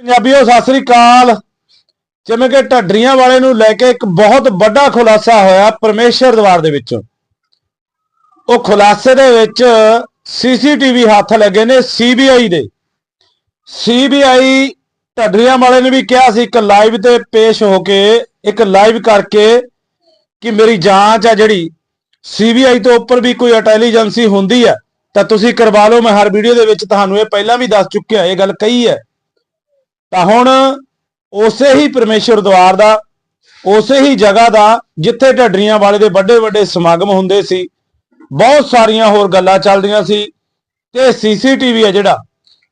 ਪੰਜਾਬੀਓ, ਸਤਿ ਸ੍ਰੀ ਅਕਾਲ। ਜਿਵੇਂ ਕਿ ਢੱਡਰੀਆਂ ਵਾਲੇ ਨੂੰ ਲੈ ਕੇ ਇੱਕ ਬਹੁਤ ਵੱਡਾ ਖੁਲਾਸਾ ਹੋਇਆ ਪਰਮੇਸ਼ਰ ਦਵਾਰ ਦੇ ਵਿੱਚ। ਉਹ ਖੁਲਾਸੇ ਦੇ ਵਿੱਚ ਸੀਸੀਟੀਵੀ ਹੱਥ ਲੱਗੇ ਨੇ ਸੀਬੀਆਈ ਦੇ। ਸੀਬੀਆਈ ਢੱਡਰੀਆਂ ਵਾਲੇ ਨੇ ਵੀ ਕਿਹਾ ਸੀ, ਇੱਕ ਲਾਈਵ ਤੇ ਪੇਸ਼ ਹੋ ਕੇ, ਇੱਕ ਲਾਈਵ ਕਰਕੇ ਕਿ ਮੇਰੀ ਜਾਂਚ ਆ ਜਿਹੜੀ ਸੀਬੀਆਈ ਤੋਂ ਉੱਪਰ ਵੀ ਕੋਈ ਇੰਟੈਲੀਜੈਂਸੀ ਹੁੰਦੀ ਹੈ ਤਾਂ ਤੁਸੀਂ ਕਰਵਾ ਲਓ, ਮੈਂ ਹਰ ਵੀਡੀਓ ਦੇ ਵਿੱਚ ਤੁਹਾਨੂੰ ਇਹ ਪਹਿਲਾਂ ਵੀ ਦੱਸ ਚੁੱਕਿਆ, ਇਹ ਗੱਲ ਕਹੀ ਹੈ। ਤਾਂ ਹੁਣ ਉਸੇ ਹੀ ਪਰਮੇਸ਼ਰ ਦਵਾਰ ਦਾ, ਉਸੇ ਹੀ ਜਗ੍ਹਾ ਦਾ, ਜਿੱਥੇ ਢੱਡਰੀਆਂ ਵਾਲੇ ਦੇ ਵੱਡੇ ਵੱਡੇ ਸਮਾਗਮ ਹੁੰਦੇ ਸੀ, ਬਹੁਤ ਸਾਰੀਆਂ ਹੋਰ ਗੱਲਾਂ ਚੱਲਦੀਆਂ ਸੀ, ਤੇ ਸੀਸੀਟੀਵੀ ਹੈ ਜਿਹੜਾ,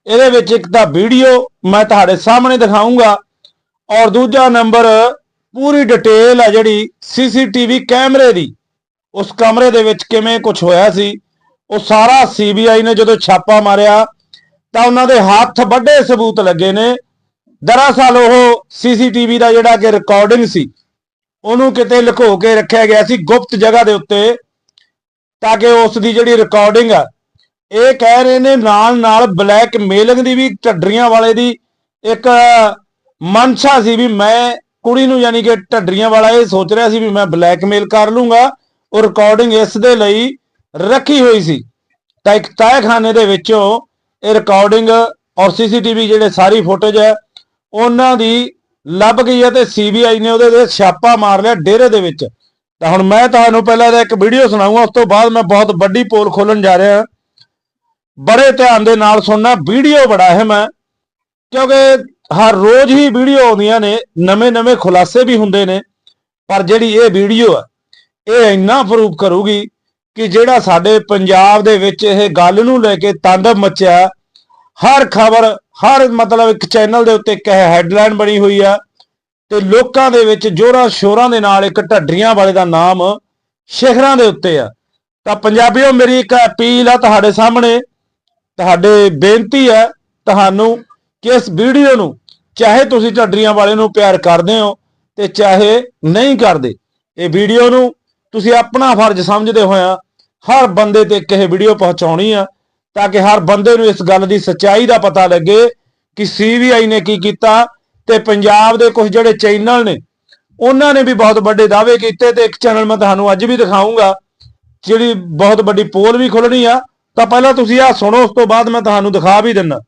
ਇਹਦੇ ਵਿੱਚ ਇੱਕ ਤਾਂ ਵੀਡੀਓ ਮੈਂ ਤੁਹਾਡੇ ਸਾਹਮਣੇ ਦਿਖਾਉਂਗਾ ਔਰ ਦੂਜਾ ਨੰਬਰ ਪੂਰੀ ਡਿਟੇਲ ਹੈ ਜਿਹੜੀ ਸੀਸੀਟੀਵੀ ਕੈਮਰੇ ਦੀ, ਉਸ ਕਮਰੇ ਦੇ ਵਿੱਚ ਕਿਵੇਂ ਕੁਝ ਹੋਇਆ ਸੀ, ਉਹ ਸਾਰਾ ਸੀਬੀਆਈ ਨੇ ਜਦੋਂ ਛਾਪਾ ਮਾਰਿਆ, ਤਾਂ ਉਹਨਾਂ ਦੇ ਹੱਥ ਵੱਡੇ ਸਬੂਤ ਲੱਗੇ ਨੇ ਦਰਅਸਲ ਉਹ ਸੀਸੀਟੀਵੀ ਦਾ ਜਿਹੜਾ ਕਿ ਰਿਕਾਰਡਿੰਗ ਸੀ, ਉਹਨੂੰ ਕਿਤੇ ਲੁਕੋ ਕੇ ਰੱਖਿਆ ਗਿਆ ਸੀ ਗੁਪਤ ਜਗ੍ਹਾ ਦੇ ਉੱਤੇ, ਤਾਂ ਕਿ ਉਸ ਦੀ ਜਿਹੜੀ ਰਿਕਾਰਡਿੰਗ ਆ, ਇਹ ਕਹਿ ਰਹੇ ਨੇ ਨਾਲ ਨਾਲ ਬਲੈਕ ਮੇਲਿੰਗ ਦੀ ਵੀ ਢੱਡਰੀਆਂ ਵਾਲੇ ਦੀ ਇੱਕ ਮਨਸ਼ਾ ਸੀ ਵੀ ਮੈਂ ਕੁੜੀ ਨੂੰ ਯਾਨੀ ਕਿ ਢੱਡਰੀਆਂ ਵਾਲਾ ਇਹ ਸੋਚ ਰਿਹਾ ਸੀ ਵੀ ਮੈਂ ਬਲੈਕਮੇਲ ਕਰ ਲੂੰਗਾ, ਉਹ ਰਿਕਾਰਡਿੰਗ ਇਸ ਦੇ ਲਈ ਰੱਖੀ ਹੋਈ ਸੀ। ਤਾਂ ਇੱਕ ਤਹਿਖਾਨੇ ਦੇ ਵਿੱਚੋਂ ਇਹ ਰਿਕਾਰਡਿੰਗ ਔਰ ਸੀਸੀਟੀਵੀ ਜਿਹੜੇ ਸਾਰੀ ਫੁਟੇਜ ਹੈ ਉਹਨਾਂ ਦੀ ਲੱਭ ਗਈ ਹੈ ਤੇ ਸੀਬੀਆਈ ਨੇ ਉਹਦੇ ਤੇ ਛਾਪਾ ਮਾਰ ਲਿਆ ਡੇਰੇ ਦੇ ਵਿੱਚ। ਤਾਂ ਹੁਣ ਮੈਂ ਤੁਹਾਨੂੰ ਪਹਿਲਾਂ ਦਾ ਇੱਕ ਵੀਡੀਓ ਸੁਣਾਉਂਗਾ ਉਸ ਤੋਂ ਬਾਅਦ ਮੈਂ ਬਹੁਤ ਵੱਡੀ ਪੋਲ ਖੋਲਣ ਜਾ ਰਿਹਾ। ਬੜੇ ਧਿਆਨ ਦੇ ਨਾਲ ਸੁਣਨਾ, ਵੀਡੀਓ ਬੜਾ ਅਹਿਮ ਹੈ, ਕਿਉਂਕਿ ਹਰ ਰੋਜ਼ ਹੀ ਵੀਡੀਓ ਆਉਂਦੀਆਂ ਨੇ ਨਵੇਂ-ਨਵੇਂ ਖੁਲਾਸੇ ਵੀ ਹੁੰਦੇ ਨੇ, ਪਰ ਜਿਹੜੀ ਇਹ ਵੀਡੀਓ ਹੈ ਇਹ ਇੰਨਾ ਪ੍ਰੂਫ ਕਰੂਗੀ ਕਿ ਜਿਹੜਾ ਸਾਡੇ ਪੰਜਾਬ ਦੇ ਵਿੱਚ ਇਹ ਗੱਲ ਨੂੰ ਲੈ ਕੇ ਤਾਂਡਵ ਮਚਿਆ, ਹਰ ਖਬਰ ਹਰ ਮਤਲਬ ਇੱਕ ਚੈਨਲ ਦੇ ਉੱਤੇ ਇੱਕ ਹੈਡਲਾਈਨ ਬਣੀ ਹੋਈ ਆ ਤੇ ਲੋਕਾਂ ਦੇ ਵਿੱਚ ਜੋਰਾਂ ਸ਼ੋਰਾਂ ਦੇ ਨਾਲ ਇੱਕ ਢੱਡਰੀਆਂ ਵਾਲੇ ਦਾ ਨਾਮ ਸ਼ਿਖਰਾਂ ਦੇ ਉੱਤੇ ਆ। ਤਾਂ ਪੰਜਾਬੀਓ, ਮੇਰੀ ਇੱਕ ਅਪੀਲ ਆ ਤੁਹਾਡੇ ਸਾਹਮਣੇ, ਤੁਹਾਡੇ ਬੇਨਤੀ ਹੈ ਤੁਹਾਨੂੰ ਕਿ ਇਸ ਵੀਡੀਓ ਨੂੰ ਚਾਹੇ ਤੁਸੀਂ ਢੱਡਰੀਆਂ ਵਾਲੇ ਨੂੰ ਪਿਆਰ ਕਰਦੇ ਹੋ ਤੇ ਚਾਹੇ ਨਹੀਂ ਕਰਦੇ, ਇਹ ਵੀਡੀਓ ਨੂੰ ਤੁਸੀਂ ਆਪਣਾ ਫਰਜ਼ ਸਮਝਦੇ ਹੋਇਆ ਹਰ ਬੰਦੇ ਤੇ ਇੱਕ ਇਹ ਵੀਡੀਓ ਪਹੁੰਚਾਉਣੀ ਆ। ਤਾਂ ਕਿ ਹਰ ਬੰਦੇ ਨੂੰ ਇਸ ਗੱਲ ਦੀ ਸੱਚਾਈ ਦਾ ਪਤਾ ਲੱਗੇ ਕਿ ਸੀਬੀਆਈ ਨੇ ਕੀ ਕੀਤਾ ਤੇ ਪੰਜਾਬ ਦੇ ਕੁਝ ਜਿਹੜੇ ਚੈਨਲ ਨੇ, ਉਹਨਾਂ ਨੇ ਵੀ ਬਹੁਤ ਵੱਡੇ ਦਾਅਵੇ ਕੀਤੇ ਤੇ ਇੱਕ ਚੈਨਲ ਮੈਂ ਤੁਹਾਨੂੰ ਅੱਜ ਵੀ ਦਿਖਾਉਂਗਾ ਜਿਹੜੀ ਬਹੁਤ ਵੱਡੀ ਪੋਲ ਵੀ ਖੁੱਲਣੀ ਆ। ਤਾਂ ਪਹਿਲਾਂ ਤੁਸੀਂ ਆਹ ਸੁਣੋ, ਉਸ ਤੋਂ ਬਾਅਦ ਮੈਂ ਤੁਹਾਨੂੰ ਦਿਖਾ ਵੀ ਦਿੰਨਾ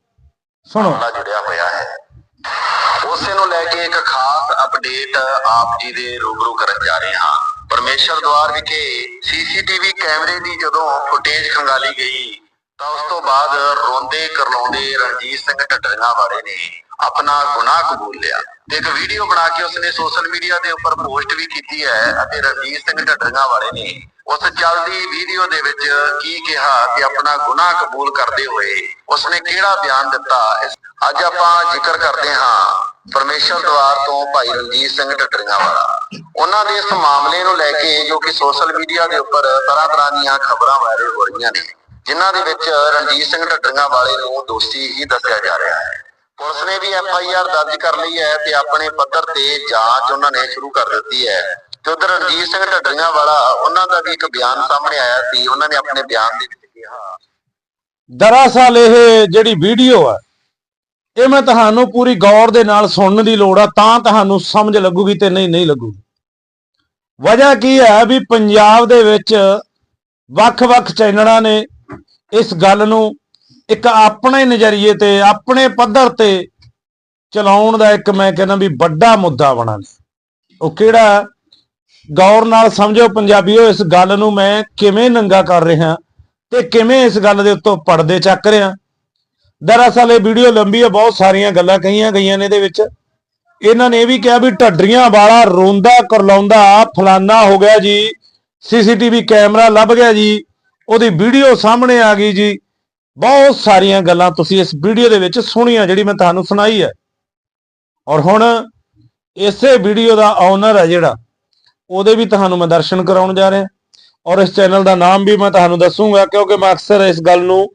ਸੁਣੋ। ਨਾਲ ਜੁੜਿਆ ਹੋਇਆ ਹੈ। ਉਸੇ ਨੂੰ ਲੈ ਕੇ ਇੱਕ ਖਾਸ ਅਪਡੇਟ ਆਪ ਜੀ ਦੇ ਰੂਬਰੂ ਕਰਨ ਜਾ ਰਹੇ ਹਾਂ। ਪਰਮੇਸ਼ਰ ਦਵਾਰ ਵਿਖੇ ਸੀਸੀਟੀਵੀ ਕੈਮਰੇ ਦੀ ਜਦੋਂ ਫੁਟੇਜ ਖੰਗਾਲੀ ਗਈ ਤਾਂ ਉਸ ਤੋਂ ਬਾਅਦ ਰੋਂਦੇ ਕਰਲਾਉਂਦੇ ਰਣਜੀਤ ਸਿੰਘ ਢੱਡਰੀਆਂ ਵਾਲੇ ਨੇ ਆਪਣਾ ਗੁਨਾਹ ਕਬੂਲ ਲਿਆ। ਤੇ ਇੱਕ ਵੀਡੀਓ ਬਣਾ ਕੇ ਉਸਨੇ ਸੋਸ਼ਲ ਮੀਡੀਆ ਦੇ ਉੱਪਰ ਪੋਸਟ ਵੀ ਕੀਤੀ ਹੈ ਅਤੇ ਰਣਜੀਤ ਸਿੰਘ ਢੱਡਰੀਆਂ ਵਾਲੇ ਨੇ ਉਸ ਚੱਲਦੀ ਵੀਡੀਓ ਦੇ ਵਿੱਚ ਕੀ ਕਿਹਾ ਕਿ ਆਪਣਾ ਗੁਨਾਹ ਕਬੂਲ ਕਰਦੇ ਹੋਏ ਉਸਨੇ ਕਿਹੜਾ ਬਿਆਨ ਦਿੱਤਾ? ਅੱਜ ਆਪਾਂ ਜ਼ਿਕਰ ਕਰਦੇ ਹਾਂ ਪਰਮੇਸ਼ਰ ਦਵਾਰ ਤੋਂ ਭਾਈ ਰਣਜੀਤ ਸਿੰਘ ਢੱਡਰੀਆਂ ਵਾਲਾ। ਉਹਨਾਂ ਦੇ ਇਸ ਮਾਮਲੇ ਨੂੰ ਲੈ ਕੇ ਜੋ ਕਿ ਸੋਸ਼ਲ ਮੀਡੀਆ ਦੇ ਉੱਪਰ ਤਰ੍ਹਾਂ ਤਰ੍ਹਾਂ ਦੀਆਂ ਖਬਰਾਂ ਵਾਇਰਲ ਹੋ ਰਹੀਆਂ ਨੇ। ਜਿਨ੍ਹਾਂ ਦੇ ਵਿੱਚ ਰਣਜੀਤ ਸਿੰਘ ਢੱਡਰੀਆਂ ਵਾਲੇ ਨੂੰ ਦੋਸ਼ੀ ਹੀ ਦੱਸਿਆ ਜਾ ਰਿਹਾ ਹੈ। ਪੁਲਿਸ ਨੇ ਵੀ ਐਫ ਆਈ ਆਰ ਦਰਜ ਕਰ ਲਈ ਹੈ ਤੇ ਆਪਣੇ ਪੱਧਰ ਤੇ ਜਾਂਚ ਉਹਨਾਂ ਨੇ ਸ਼ੁਰੂ ਕਰ ਦਿੱਤੀ ਹੈ। ਤੇ ਉਧਰ ਰਣਜੀਤ ਸਿੰਘ ਢੱਡਰੀਆਂ ਵਾਲਾ, ਉਹਨਾਂ ਦਾ ਵੀ ਇੱਕ ਬਿਆਨ ਸਾਹਮਣੇ ਆਇਆ ਸੀ, ਉਹਨਾਂ ਨੇ ਆਪਣੇ ਬਿਆਨ ਦੇ ਵਿੱਚ ਕਿਹਾ। ਦਰਅਸਲ ਇਹ ਜਿਹੜੀ ਵੀਡੀਓ ਹੈ ਇਹ ਮੈਂ ਤੁਹਾਨੂੰ ਪੂਰੀ ਗੌਰ ਦੇ ਨਾਲ ਸੁਣਨ ਦੀ ਲੋੜ ਆ, ਤਾਂ ਤੁਹਾਨੂੰ ਸਮਝ ਲੱਗੂਗੀ ਤੇ ਨਹੀਂ ਨਹੀਂ ਲੱਗੂਗੀ। ਵਜ੍ਹਾ ਕੀ ਹੈ ਵੀ ਪੰਜਾਬ ਦੇ ਵਿੱਚ ਵੱਖ-ਵੱਖ ਚੈਨਲਾਂ ਨੇ ਇਸ ਗੱਲ ਨੂੰ ਇੱਕ ਆਪਣੇ ਨਜ਼ਰੀਏ ਤੇ, ਆਪਣੇ ਪੱਧਰ ਤੇ ਚਲਾਉਣ ਦਾ ਇੱਕ ਮੈਂ ਕਹਿੰਦਾ ਵੀ ਵੱਡਾ ਮੁੱਦਾ ਬਣਾ ਲਿਆ ਉਹ ਕਿਹੜਾ? ਗੌਰ ਨਾਲ ਸਮਝੋ ਪੰਜਾਬੀਓ, ਇਸ ਗੱਲ ਨੂੰ ਮੈਂ ਕਿਵੇਂ ਨੰਗਾ ਕਰ ਰਿਹਾ ਤੇ ਕਿਵੇਂ ਇਸ ਗੱਲ ਦੇ ਉੱਤੋਂ ਪਰਦੇ ਚੱਕ ਰਿਹਾ। ਦਰਅਸਲ ਇਹ ਵੀਡੀਓ ਲੰਬੀ ਹੈ ਬਹੁਤ ਸਾਰੀਆਂ ਗੱਲਾਂ ਕਹੀਆਂ ਗਈਆਂ ਨੇ ਇਹਦੇ ਵਿੱਚ। ਇਹਨਾਂ ਨੇ ਇਹ ਵੀ ਕਿਹਾ ਵੀ ਢੱਡਰੀਆਂ ਵਾਲਾ ਰੋਂਦਾ ਕਰਲਾਉਂਦਾ, ਫਲਾਨਾ ਹੋ ਗਿਆ ਜੀ, ਸੀਸੀਟੀਵੀ ਕੈਮਰਾ ਲੱਭ ਗਿਆ ਜੀ। ਉਹਦੀ ਵੀਡੀਓ ਸਾਹਮਣੇ ਆ ਗਈ ਜੀ। ਬਹੁਤ ਸਾਰੀਆਂ ਗੱਲਾਂ ਤੁਸੀਂ ਇਸ ਵੀਡੀਓ ਦੇ ਵਿੱਚ ਸੁਣੀਆਂ, ਜਿਹੜੀ ਮੈਂ ਤੁਹਾਨੂੰ ਸੁਣਾਈ ਹੈ। ਔਰ ਹੁਣ ਇਸੇ ਵੀਡੀਓ ਦਾ ਓਨਰ ਹੈ ਜਿਹੜਾ, ਉਹਦੇ ਵੀ ਤੁਹਾਨੂੰ ਮੈਂ ਦਰਸ਼ਨ ਕਰਾਉਣ ਜਾ ਰਿਹਾ। ਔਰ ਇਸ ਚੈਨਲ ਦਾ ਨਾਮ ਵੀ ਮੈਂ ਤੁਹਾਨੂੰ ਦੱਸੂਗਾ, ਕਿਉਂਕਿ ਮੈਂ ਅਕਸਰ ਇਸ ਗੱਲ ਨੂੰ,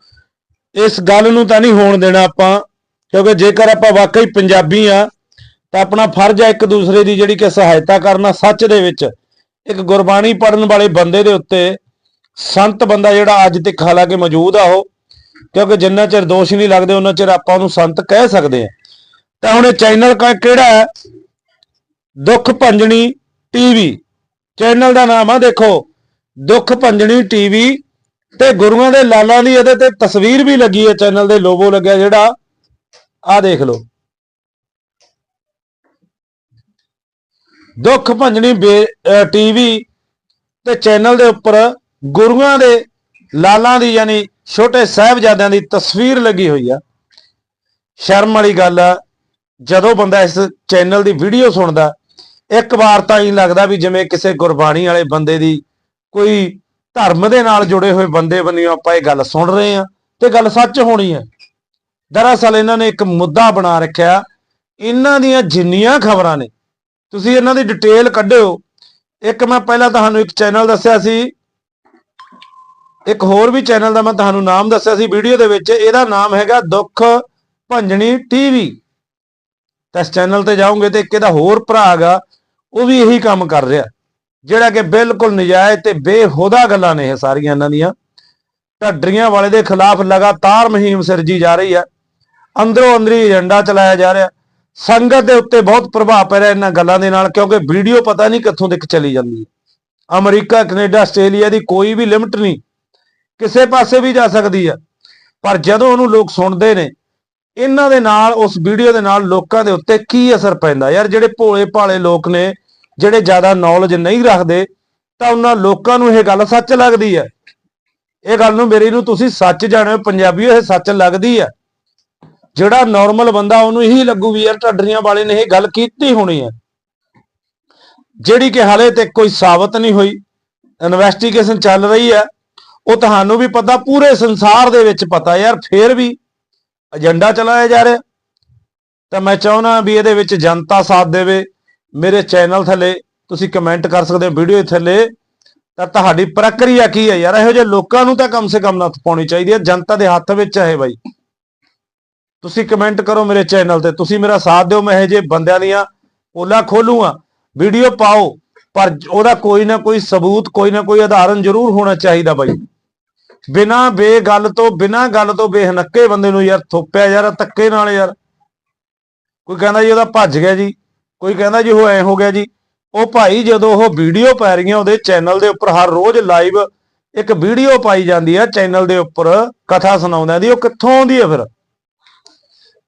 ਇਸ ਗੱਲ ਨੂੰ ਤਾਂ ਨਹੀਂ ਹੋਣ ਦੇਣਾ ਆਪਾਂ, ਕਿਉਂਕਿ ਜੇਕਰ ਆਪਾਂ ਵਾਕਈ ਪੰਜਾਬੀ ਆ, ਤਾਂ ਆਪਣਾ ਫਰਜ਼ ਹੈ ਇੱਕ ਦੂਸਰੇ ਦੀ ਜਿਹੜੀ ਕਿ ਸਹਾਇਤਾ ਕਰਨਾ ਸੱਚ ਦੇ ਵਿੱਚ। ਇੱਕ ਗੁਰਬਾਣੀ ਪੜਨ ਵਾਲੇ ਬੰਦੇ ਦੇ ਉੱਤੇ ਸੰਤ ਬੰਦਾ ਜਿਹੜਾ ਅੱਜ ਤੱਕ ਹਾਲਾਂਕਿ ਮੌਜੂਦ ਆ ਉਹ, ਕਿਉਂਕਿ ਜਿੰਨਾ ਚਿਰ ਦੋਸ਼ ਨਹੀਂ ਲੱਗਦੇ ਉਹਨਾਂ ਚਿਰ ਆਪਾਂ ਉਹਨੂੰ ਸੰਤ ਕਹਿ ਸਕਦੇ ਆ ਤਾਂ ਹੁਣ ਇਹ ਚੈਨਲ ਕਿਹੜਾ ਹੈ? ਦੁੱਖ ਭੰਜਣੀ ਟੀਵੀ। ਚੈਨਲ ਦਾ ਨਾਮ ਆ ਦੇਖੋ, ਦੁੱਖ ਭੰਜਣੀ ਟੀਵੀ। ਤੇ ਗੁਰੂਆਂ ਦੇ ਲਾਲਾਂ ਦੀ ਇਹਦੇ ਤੇ ਤਸਵੀਰ ਵੀ ਲੱਗੀ ਹੈ, ਚੈਨਲ ਦੇ ਲੋਗੋ ਲੱਗਿਆ ਜਿਹੜਾ। ਆ ਦੇਖ ਲਓ। ਦੁੱਖ ਭੰਜਣੀ ਟੀਵੀ ਤੇ ਚੈਨਲ ਦੇ ਉੱਪਰ ਗੁਰੂਆਂ ਦੇ ਲਾਲਾਂ ਦੀ ਯਾਨੀ ਛੋਟੇ ਸਾਹਿਬਜ਼ਾਦਿਆਂ ਦੀ ਤਸਵੀਰ ਲੱਗੀ ਹੋਈ ਆ। ਸ਼ਰਮ ਵਾਲੀ ਗੱਲ ਆ, ਜਦੋਂ ਬੰਦਾ ਇਸ ਚੈਨਲ ਦੀ ਵੀਡੀਓ ਸੁਣਦਾ, ਇੱਕ ਵਾਰ ਤਾਂ ਹੀ ਲੱਗਦਾ ਵੀ ਜਿਵੇਂ ਕਿਸੇ ਗੁਰਬਾਣੀ ਵਾਲੇ ਬੰਦੇ ਦੀ ਕੋਈ ਧਰਮ ਦੇ ਨਾਲ ਜੁੜੇ ਹੋਏ ਬੰਦੇ ਬੰਨਿਓ ਆਪਾਂ ਇਹ ਗੱਲ ਸੁਣ ਰਹੇ ਆ ਤੇ ਗੱਲ ਸੱਚ ਹੋਣੀ ਹੈ ਦਰਅਸਲ ਇਹਨਾਂ ਨੇ ਇੱਕ ਮੁੱਦਾ ਬਣਾ ਰੱਖਿਆ, ਇਹਨਾਂ ਦੀਆਂ ਜਿੰਨੀਆਂ ਖਬਰਾਂ ਨੇ, ਤੁਸੀਂ ਇਹਨਾਂ ਦੀ ਡਿਟੇਲ ਕੱਢਿਓ। ਇੱਕ ਮੈਂ ਪਹਿਲਾਂ ਤੁਹਾਨੂੰ ਇੱਕ ਚੈਨਲ ਦੱਸਿਆ ਸੀ ਇੱਕ ਹੋਰ ਵੀ ਚੈਨਲ ਦਾ ਮੈਂ ਤੁਹਾਨੂੰ ਨਾਮ ਦੱਸਿਆ ਸੀ ਵੀਡੀਓ ਦੇ ਵਿੱਚ, ਇਹਦਾ ਨਾਮ ਹੈਗਾ ਦੁੱਖ ਭੰਜਣੀ ਟੀਵੀ। ਤਾਂ ਇਸ ਚੈਨਲ ਤੇ ਜਾਓਗੇ ਤੇ ਇੱਕ ਇਹਦਾ ਹੋਰ ਭਰਾ ਹੈਗਾ, ਉਹ ਵੀ ਇਹੀ ਕੰਮ ਕਰ ਰਿਹਾ। ਜਿਹੜਾ ਕਿ ਬਿਲਕੁਲ ਨਜਾਇਜ਼ ਤੇ ਬੇਹੁਦਾ ਗੱਲਾਂ ਨੇ ਇਹ ਸਾਰੀਆਂ ਇਹਨਾਂ ਦੀਆਂ। ਢੱਡਰੀਆਂ ਵਾਲੇ ਦੇ ਖਿਲਾਫ ਲਗਾਤਾਰ ਮੁਹਿੰਮ ਸਿਰਜੀ ਜਾ ਰਹੀ ਹੈ। ਅੰਦਰੋਂ ਅੰਦਰੀ ਏਜੰਡਾ ਚਲਾਇਆ ਜਾ ਰਿਹਾ। ਸੰਗਤ ਦੇ ਉੱਤੇ ਬਹੁਤ ਪ੍ਰਭਾਵ ਪੈ ਰਿਹਾ ਇਹਨਾਂ ਗੱਲਾਂ ਦੇ ਨਾਲ, ਕਿਉਂਕਿ ਵੀਡੀਓ ਪਤਾ ਨਹੀਂ ਕਿੱਥੋਂ ਤੱਕ ਚਲੀ ਜਾਂਦੀ ਹੈ। ਅਮਰੀਕਾ, ਕੈਨੇਡਾ, ਆਸਟ੍ਰੇਲੀਆ ਦੀ ਕੋਈ ਵੀ ਲਿਮਟ ਨਹੀਂ। ਕਿਸੇ ਪਾਸੇ ਵੀ ਜਾ ਸਕਦੀ ਹੈ ਪਰ ਜਦੋਂ ਉਹਨੂੰ ਲੋਕ ਸੁਣਦੇ ਨੇ, ਇਹਨਾਂ ਦੇ ਨਾਲ, ਉਸ ਵੀਡੀਓ ਦੇ ਨਾਲ ਲੋਕਾਂ ਦੇ ਉੱਤੇ ਕੀ ਅਸਰ ਪੈਂਦਾ? ਯਾਰ ਜਿਹੜੇ ਭੋਲੇ ਭਾਲੇ ਲੋਕ ਨੇ, ਜਿਹੜੇ ਜ਼ਿਆਦਾ ਨੌਲੇਜ ਨਹੀਂ ਰੱਖਦੇ, ਤਾਂ ਉਹਨਾਂ ਲੋਕਾਂ ਨੂੰ ਇਹ ਗੱਲ ਸੱਚ ਲੱਗਦੀ ਹੈ ਇਹ ਗੱਲ ਨੂੰ ਮੇਰੀ ਨੂੰ ਤੁਸੀਂ ਸੱਚ ਜਾਣੋ ਪੰਜਾਬੀਓ ਇਹ ਸੱਚ ਲੱਗਦੀ ਹੈ ਜਿਹੜਾ ਨਾਰਮਲ ਬੰਦਾ ਉਹਨੂੰ ਇਹੀ ਲੱਗੂ ਵੀ ਯਾਰ ਢੱਡਰੀਆਂ ਵਾਲੇ ਨੇ ਇਹ ਗੱਲ ਕੀਤੀ ਹੋਣੀ ਹੈ ਜਿਹੜੀ ਕਿ ਹਾਲੇ ਤੱਕ ਕੋਈ ਸਾਬਤ ਨਹੀਂ ਹੋਈ। ਇਨਵੈਸਟੀਗੇਸ਼ਨ ਚੱਲ ਰਹੀ ਹੈ ਉਹ ਤੁਹਾਨੂੰ ਵੀ ਪਤਾ, ਪੂਰੇ ਸੰਸਾਰ ਦੇ ਵਿੱਚ ਪਤਾ ਯਾਰ, ਫੇਰ ਵੀ ਏਜੰਡਾ ਚਲਾਇਆ ਜਾ ਰਿਹਾ। ਤਾਂ ਮੈਂ ਚਾਹੁੰਦਾ ਵੀ ਇਹਦੇ ਵਿੱਚ ਜਨਤਾ ਸਾਥ ਦੇਵੇ। ਮੇਰੇ ਚੈਨਲ ਥੱਲੇ ਤੁਸੀਂ ਕਮੈਂਟ ਕਰ ਸਕਦੇ ਹੋ ਵੀਡੀਓ ਥੱਲੇ। ਤਾਂ ਤੁਹਾਡੀ ਪ੍ਰਕਿਰਿਆ ਕੀ ਹੈ ਯਾਰ? ਇਹੋ ਜਿਹੇ ਲੋਕਾਂ ਨੂੰ ਤਾਂ ਕਮ ਸੇ ਕਮ ਨੱਥ ਪਾਉਣੀ ਚਾਹੀਦੀ ਹੈ। ਜਨਤਾ ਦੇ ਹੱਥ ਵਿੱਚ ਹੈ ਬਾਈ। ਤੁਸੀਂ ਕਮੈਂਟ ਕਰੋ ਮੇਰੇ ਚੈਨਲ ਤੇ। ਤੁਸੀਂ ਮੇਰਾ ਸਾਥ ਦਿਓ, ਮੈਂ ਇਹ ਜੇ ਬੰਦਿਆਂ ਦੀਆਂ ਪੋਲਾ ਖੋਲੂਗਾ। ਵੀਡੀਓ ਪਾਓ, ਪਰ ਉਹਦਾ ਕੋਈ ਨਾ ਕੋਈ ਸਬੂਤ, ਕੋਈ ਨਾ ਕੋਈ ਆਧਾਰਨ ਜ਼ਰੂਰ ਹੋਣਾ ਚਾਹੀਦਾ ਬਾਈ। ਬਿਨਾ ਬੇਗੱਲ ਤੋਂ, ਬਿਨਾ ਗੱਲ ਤੋਂ ਬੇਹਨੱਕੇ ਬੰਦੇ ਨੂੰ ਯਾਰ ਥੋਪਿਆ ਯਾਰ, ਧੱਕੇ ਨਾਲ ਯਾਰ। ਕੋਈ ਕਹਿੰਦਾ ਜੀ ਉਹਦਾ ਭੱਜ ਗਿਆ ਜੀ, ਕੋਈ ਕਹਿੰਦਾ ਜੀ ਉਹ ਐ ਹੋ ਗਿਆ ਜੀ। ਉਹ ਭਾਈ ਜਦੋਂ ਉਹ ਵੀਡੀਓ ਪੈ ਰਹੀਆਂ ਉਹਦੇ ਚੈਨਲ ਦੇ ਉੱਪਰ, ਹਰ ਰੋਜ਼ ਲਾਈਵ ਇੱਕ ਵੀਡੀਓ ਪਾਈ ਜਾਂਦੀ ਹੈ ਚੈਨਲ ਦੇ ਉੱਪਰ, ਕਥਾ ਸੁਣਾਉਂਦਿਆਂ ਦੀ, ਉਹ ਕਿੱਥੋਂ ਆਉਂਦੀ ਹੈ ਫਿਰ?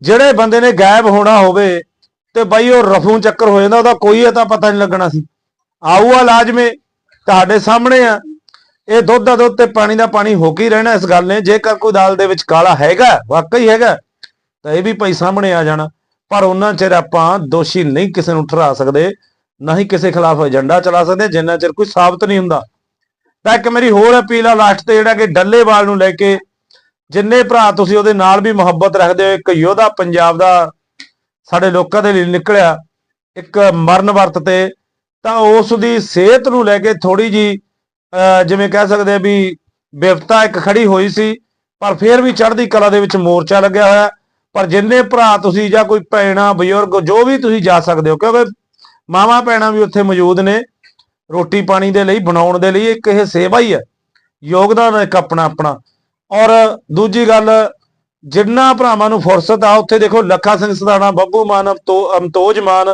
ਜਿਹੜੇ ਬੰਦੇ ਨੇ ਗਾਇਬ ਹੋਣਾ ਹੋਵੇ ਤੇ ਬਾਈ ਉਹ ਰਫੂ ਚੱਕਰ ਹੋ ਜਾਂਦਾ, ਉਹਦਾ ਕੋਈ ਤਾਂ ਪਤਾ ਨਹੀਂ ਲੱਗਣਾ ਸੀ। ਆਊਆ ਲਾਜ਼ਮੇ, ਤੁਹਾਡੇ ਸਾਹਮਣੇ ਆ। ਇਹ ਦੁੱਧ ਦਾ ਦੁੱਧ ਤੇ ਪਾਣੀ ਦਾ ਪਾਣੀ ਹੋ ਕੇ ਹੀ ਰਹਿਣਾ ਇਸ ਗੱਲ ਨੇ। ਜੇਕਰ ਕੋਈ ਦਾਲ ਦੇ ਵਿੱਚ ਕਾਲਾ ਹੈਗਾ, ਵਾਕਈ ਹੈਗਾ, ਤਾਂ ਇਹ ਵੀ ਭਾਈ ਸਾਹਮਣੇ ਆ ਜਾਣਾ। ਪਰ ਉਹਨਾਂ ਚਿਰ ਆਪਾਂ ਦੋਸ਼ੀ ਨਹੀਂ ਕਿਸੇ ਨੂੰ ਠਹਿਰਾ ਸਕਦੇ, ਨਾ ਹੀ ਕਿਸੇ ਖਿਲਾਫ ਏਜੰਡਾ ਚਲਾ ਸਕਦੇ, ਜਿੰਨਾ ਚਿਰ ਕੋਈ ਸਾਬਤ ਨਹੀਂ ਹੁੰਦਾ। ਤਾਂ ਇੱਕ ਮੇਰੀ ਹੋਰ ਅਪੀਲ ਆ ਲਾਸਟ ਤੇ, ਜਿਹੜਾ ਕਿ ਡੱਲੇਵਾਲ ਨੂੰ ਲੈ ਕੇ, ਜਿੰਨੇ ਭਰਾ ਤੁਸੀਂ ਉਹਦੇ ਨਾਲ ਵੀ ਮੁਹੱਬਤ ਰੱਖਦੇ ਹੋ, ਇੱਕ ਯੋਧਾ ਪੰਜਾਬ ਦਾ ਸਾਡੇ ਲੋਕਾਂ ਦੇ ਲਈ ਨਿਕਲਿਆ, ਇੱਕ ਮਰਨ ਵਰਤ ਤੇ, ਤਾਂ ਉਸ ਦੀ ਸਿਹਤ ਨੂੰ ਲੈ ਕੇ ਥੋੜੀ ਜੀ ਜਿਵੇਂ ਕਹਿ ਸਕਦੇ ਆ ਵੀ ਬਿਪਤਾ ਇੱਕ ਖੜੀ ਹੋਈ ਸੀ, ਪਰ ਫਿਰ ਵੀ ਚੜ੍ਹਦੀ ਕਲਾ ਦੇ ਵਿੱਚ ਮੋਰਚਾ ਲੱਗਿਆ ਹੋਇਆ। ਪਰ ਜਿੰਨੇ ਭਰਾ ਤੁਸੀਂ ਜਾਂ ਕੋਈ ਭੈਣਾ, ਬਜ਼ੁਰਗ, ਜੋ ਵੀ ਤੁਸੀਂ ਜਾ ਸਕਦੇ ਹੋ, ਕਿਉਂਕਿ ਮਾਵਾ ਭੈਣਾ ਵੀ ਉੱਥੇ ਮੌਜੂਦ ਨੇ, ਰੋਟੀ ਪਾਣੀ ਦੇ ਲਈ, ਬਣਾਉਣ ਦੇ ਲਈ ਇੱਕ ਇਹ ਸੇਵਾ ਹੀ ਹੈ, ਯੋਗਦਾਨ ਇੱਕ ਆਪਣਾ ਆਪਣਾ। ਔਰ ਦੂਜੀ ਗੱਲ, ਜਿੰਨਾ ਭਰਾਵਾਂ ਨੂੰ ਫੁਰਸਤ ਆ, ਉੱਥੇ ਦੇਖੋ ਲੱਖਾ ਸਿੰਘ ਸਦਾਣਾ ਬੱਬੂ ਮਾਨ, ਅਮਤੋ- ਅਮਤੋਜ ਮਾਨ,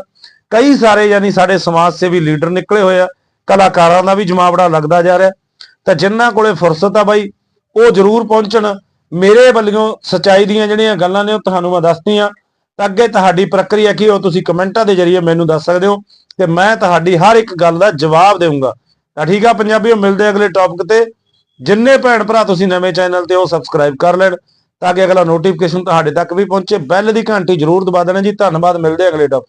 ਕਈ ਸਾਰੇ ਯਾਨੀ ਸਾਡੇ ਸਮਾਜ ਸੇਵੀ ਲੀਡਰ ਨਿਕਲੇ ਹੋਏ ਆ। ਕਲਾਕਾਰਾਂ ਦਾ ਵੀ ਜਮਾਵੜਾ ਲੱਗਦਾ ਜਾ ਰਿਹਾ। ਤਾਂ ਜਿਨ੍ਹਾਂ ਕੋਲੇ ਫੁਰਸਤ ਆ ਬਾਈ, ਉਹ ਜ਼ਰੂਰ ਪਹੁੰਚਣ। ਮੇਰੇ ਵੱਲੋਂ ਸਚਾਈ ਦੀਆਂ ਜਿਹੜੀਆਂ ਗੱਲਾਂ ਨੇ, ਉਹ ਤੁਹਾਨੂੰ ਮੈਂ ਦੱਸਤੀਆਂ ਤਾਂ ਅੱਗੇ ਤੁਹਾਡੀ ਪ੍ਰਕਿਰਿਆ ਕੀ ਹੋ ਤੁਸੀਂ ਕਮੈਂਟਾਂ ਦੇ ਜ਼ਰੀਏ ਮੈਨੂੰ ਦੱਸ ਸਕਦੇ ਹੋ। ਤੇ ਮੈਂ ਤੁਹਾਡੀ ਹਰ ਇੱਕ ਗੱਲ ਦਾ ਜਵਾਬ ਦੇਵਾਂਗਾ ਤਾਂ ਠੀਕ ਆ ਪੰਜਾਬੀਓ, ਮਿਲਦੇ ਅਗਲੇ ਟੌਪਿਕ ਤੇ। ਜਿੰਨੇ ਭੈਣ ਭਰਾ ਤੁਸੀਂ ਨਵੇਂ ਚੈਨਲ ਤੇ ਉਹ ਸਬਸਕ੍ਰਾਈਬ ਕਰ ਲੈਣ, ਤਾਂ ਕਿ ਅਗਲਾ ਨੋਟੀਫਿਕੇਸ਼ਨ ਤੁਹਾਡੇ ਤੱਕ ਵੀ ਪਹੁੰਚੇ। ਬੈਲ ਦੀ ਘੰਟੀ ਜ਼ਰੂਰ ਦਬਾ ਦੇਣਾ ਜੀ। ਧੰਨਵਾਦ, ਮਿਲਦੇ ਅਗਲੇ ਟੌਪਿਕ